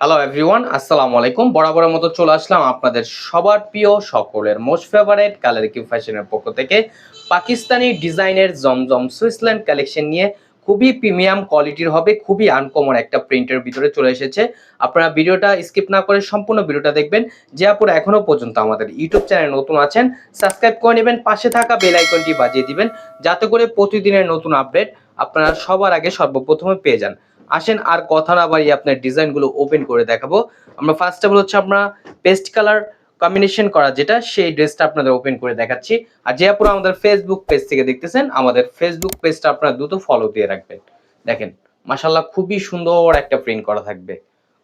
Hello everyone আসসালামু আলাইকুম বরাবরের মতো চলে আসলাম আপনাদের সবার প্রিয় সকলের মোস্ট ফেভারেট কালার কিউ ফ্যাশনের পক্ষ থেকে পাকিস্তানি ডিজাইনের জমজম সুইসল্যান্ড কালেকশন নিয়ে খুবই প্রিমিয়াম কোয়ালিটির হবে, খুবই আনকমন একটা প্রিন্টের ভিতরে চলে এসেছে। আপনারা ভিডিওটা স্কিপ না করে সম্পূর্ণ ভিডিওটা দেখবেন। যে আপুরা এখনও পর্যন্ত আমাদের ইউটিউব চ্যানেল নতুন আছেন সাবস্ক্রাইব করে নেবেন, পাশে থাকা বেল আইকনটি বাজিয়ে দিবেন, যাতে করে প্রতিদিনের নতুন আপডেট আপনারা সবার আগে সর্বপ্রথমে পেয়ে যান। আসেন, আর কথা না বাড়িয়ে আপনার ডিজাইনগুলো ওপেন করে দেখাবো। আমরা ফার্স্ট অফ অল হচ্ছে আমরা পেস্ট কালার কম্বিনেশন করা যেটা, সেই ড্রেসটা আপনাদের ওপেন করে দেখাচ্ছি। আর যে আপনারা আমাদের ফেসবুক পেজ থেকে দেখতেছেন, আমাদের ফেসবুক পেজটা আপনারা দ্রুত ফলো দিয়ে রাখবেন। দেখেন মাশাল্লাহ খুবই সুন্দর একটা প্রিন্ট করা থাকবে।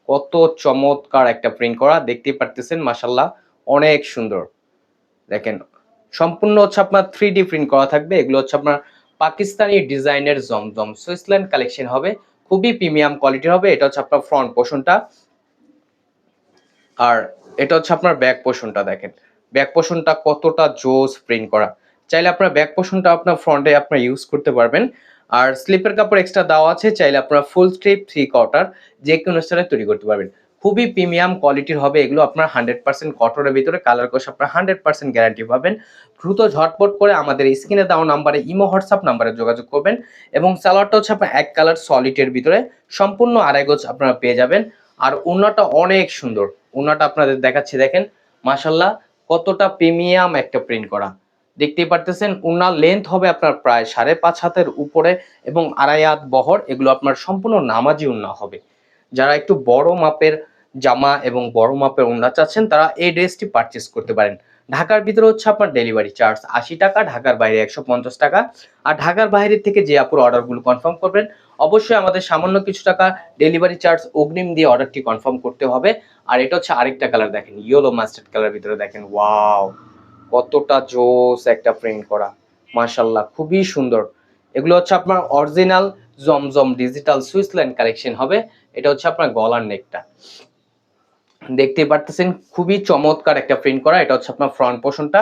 কত চমৎকার একটা প্রিন্ট করা, দেখতেই পারতেছেন মাশাল্লাহ অনেক সুন্দর। দেখেন, সম্পূর্ণ হচ্ছে আপনার থ্রি ডি প্রিন্ট করা থাকবে। এগুলো হচ্ছে আপনার পাকিস্তানি ডিজাইনের জমজম। সুইসল্যান্ড কালেকশন হবে। খুবই প্রিমিয়াম কোয়ালিটি হবে, এটা হচ্ছে আপনার ফ্রন্ট পোষণটা আর এটা হচ্ছে আপনার ব্যাক পোশনটা দেখেন। ব্যাক পোশনটা কতটা জোস প্রিন্ট করা। চাইলে আপনার ব্যাক পোশনটা আপনার ফ্রন্টে আপনার ইউজ করতে পারবেন। আর স্লিপের কাপড় এক্সট্রা দেওয়া আছে, চাইলে আপনারা ফুল স্লিপ থ্রি কোয়ার্টার যে কোনো স্টাইলে তৈরি করতে পারবেন। খুবই প্রিমিয়াম কোয়ালিটির হবে। এগুলো আপনার হান্ড্রেড পার্সেন্ট কটনের ভিতরে কালার কোর্স আপনার হান্ড্রেড পার্সেন্ট গ্যারান্টি পাবেন। দ্রুত ঝটপট করে আমাদের স্ক্রিনে দেওয়া নাম্বারে ইমো হোয়াটসঅ্যাপ নাম্বারে যোগাযোগ করবেন এবং সালোয়ারটা হচ্ছে আপনার এক কালার সলিটের ভিতরে। সম্পূর্ণ আড়াই গোছ আপনারা পেয়ে যাবেন। আর ওনাটা অনেক সুন্দর। ওনাটা আপনাদের দেখাচ্ছি, দেখেন। মাসাল্লাহ কতটা প্রিমিয়াম একটা প্রিন্ট করা। দেখতেই পারতেছেন উনার লেন্থ হবে আপনার প্রায় সাড়ে পাঁচ হাতের উপরে এবং আড়াই হাত বহর। এগুলো আপনার সম্পূর্ণ নামাজি উন্না হবে। যারা একটু বড় মাপের জামা এবং বড় মাপের ওড়না চাচ্ছেন তারা, এই ড্রেসটি পারচেস করতে পারেন। ঢাকার ভিতরে হচ্ছে আপনার ডেলিভারি চার্জ আশি টাকা, ঢাকার বাইরে একশো পঞ্চাশ টাকা। আর ঢাকার বাইরে থেকে যে আপুর অর্ডারগুলো কনফার্ম করবেন, অবশ্যই আমাদের সামান্য কিছু টাকা ডেলিভারি চার্জ অগ্রিম দিয়ে অর্ডারটি কনফার্ম করতে হবে। আর এটা হচ্ছে আরেকটা কালার দেখেন ইয়েলো মাস্টার্ড কালার ভিতরে দেখেন ওয়াও কতটা জোস একটা প্রিন্ট করা মাশাল্লাহ খুবই সুন্দর। এগুলো হচ্ছে আপনার original Zamzam digital Swissland collection হবে। এটা হচ্ছে আপনার গলার নেকটা দেখতেই পারতেছেন, খুবই চমৎকার একটা প্রিন্ট করা। এটা হচ্ছে আপনার ফ্রন্ট পোর্শনটা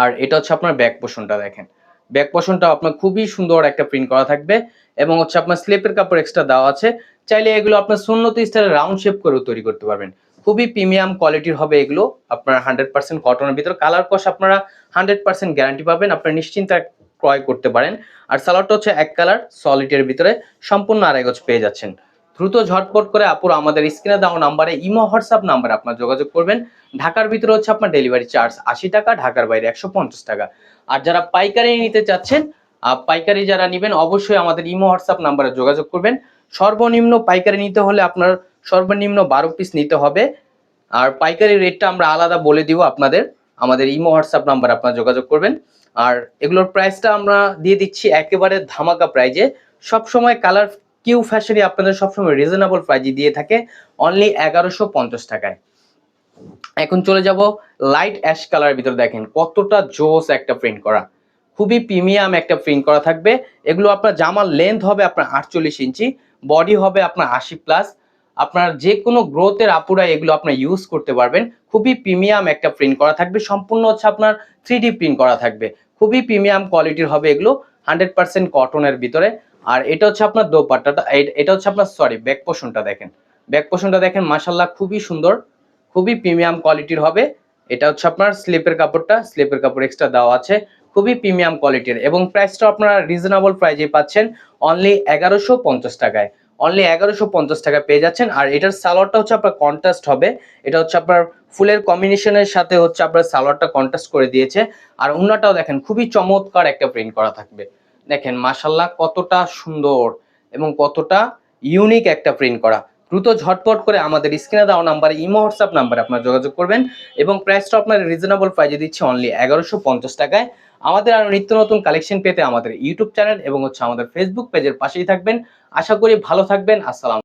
আর এটা হচ্ছে আপনার ব্যাক পোর্শনটা দেখেন। ব্যাক পোর্শনটা আপনার খুবই সুন্দর একটা প্রিন্ট করা থাকবে এবং হচ্ছে আপনার স্লিপের কাপড় এক্সট্রা দেওয়া আছে। চাইলে এগুলো আপনার সুন্নত স্টাইলে রাউন্ড শেপ করেও তৈরি করতে পারবেন। খুবই প্রিমিয়াম কোয়ালিটির হবে এগুলো। আপনার হান্ড্রেড পার্সেন্ট কটনের ভিতর কালার কস আপনারা হান্ড্রেড পার্সেন্ট গ্যারান্টি পাবেন। আপনার নিশ্চিন্তে ক্রয় করতে পারেন। আর সালোয়ারটা হচ্ছে এক কালার সলিডের ভিতরে সম্পূর্ণ আড়াই গজ পেয়ে যাচ্ছেন। দ্রুত ঝটপট করে আপুর আমাদের স্ক্রিনে দেওয়া নাম্বারে ইমো হোয়াটসঅ্যাপ নাম্বারে আপনার যোগাযোগ করবেন। ঢাকার ভিতরে হচ্ছে আপনার ডেলিভারি চার্জ আশি টাকা, ঢাকার বাইরে একশো পঞ্চাশ টাকা। আর যারা পাইকারি নিতে চাচ্ছেন পাইকারি যারা নেবেন, অবশ্যই আমাদের ইমো হোয়াটসঅ্যাপ নাম্বারে যোগাযোগ করবেন। সর্বনিম্ন পাইকারি নিতে হলে আপনার সর্বনিম্ন বারো পিস নিতে হবে। আর পাইকারি রেটটা আমরা আলাদা বলে দিব আপনাদের। আমাদের ইমো হোয়াটসঅ্যাপ নাম্বার আপনারা যোগাযোগ করবেন। আর এগুলোর প্রাইসটা আমরা দিয়ে দিচ্ছি একেবারে ধামাকা প্রাইজে সবসময় কালার কিউ ফ্যাশনই আপনাদের সবসময় রিজনেবল প্রাইজে দিয়ে থাকে অনলি এগারোশো পঞ্চাশ টাকায়। এখন চলে যাব লাইট অ্যাশ কালারের ভিতরে দেখেন, কতটা জোস একটা প্রিন্ট করা। খুবই প্রিমিয়াম একটা প্রিন্ট করা থাকবে। এগুলো আপনার জামার লেন্থ হবে আপনার আটচল্লিশ ইঞ্চি বডি হবে আপনার আশি প্লাস আপনার যে কোনো গ্রোথের আপুরা এগুলো আপনার ইউজ করতে পারবেন। খুবই প্রিমিয়াম একটা প্রিন্ট করা থাকবে। সম্পূর্ণ হচ্ছে আপনার থ্রি প্রিন্ট করা থাকবে। খুবই প্রিমিয়াম কোয়ালিটির হবে এগুলো হান্ড্রেড পার্সেন্ট কটনের ভিতরে। আর এটা হচ্ছে আপনার দোপাট্টাটা এটা হচ্ছে আপনার সরি ব্যাক পোর্শনটা দেখেন। ব্যাক পোর্শনটা দেখেন মাসাল্লাহ খুবই সুন্দর, খুবই প্রিমিয়াম কোয়ালিটির হবে। এটা হচ্ছে আপনার স্লিপের কাপড়টা, স্লিপের কাপড় এক্সট্রা দেওয়া আছে, খুবই প্রিমিয়াম কোয়ালিটির এবং প্রাইসটা আপনারা রিজনেবল প্রাইজে পাচ্ছেন অনলি এগারোশো পঞ্চাশ টাকায়। অনলি এগারোশো পঞ্চাশ টাকা পেয়ে যাচ্ছেন। আর এটার সালোয়ারটা হচ্ছে আপনার কন্ট্রাস্ট হবে। এটা হচ্ছে আপনার ফুলের কম্বিনেশনের সাথে হচ্ছে আপনার সালোয়ারটা কন্ট্রাস্ট করে দিয়েছে। আর অন্যটাও দেখেন, খুবই চমৎকার একটা প্রিন্ট করা থাকবে। দেখেন মাসাল্লাহ কতটা সুন্দর এবং কতটা ইউনিক একটা প্রিন্ট করা। দ্রুত ঝটপট করে আমাদের স্ক্রিনে দেওয়া নাম্বারে ইমো হোয়াটসঅ্যাপ নাম্বারে আপনার যোগাযোগ করবেন এবং প্রাইসটা আপনার রিজনেবল প্রাইজে দিচ্ছে অনলি এগারোশো পঞ্চাশ টাকায়। আমাদের আরও নিত্য নতুন কালেকশন পেতে আমাদের ইউটিউব চ্যানেল এবং হচ্ছে আমাদের ফেসবুক পেজের পাশেই থাকবেন। আশা করি ভালো থাকবেন। আসসালাম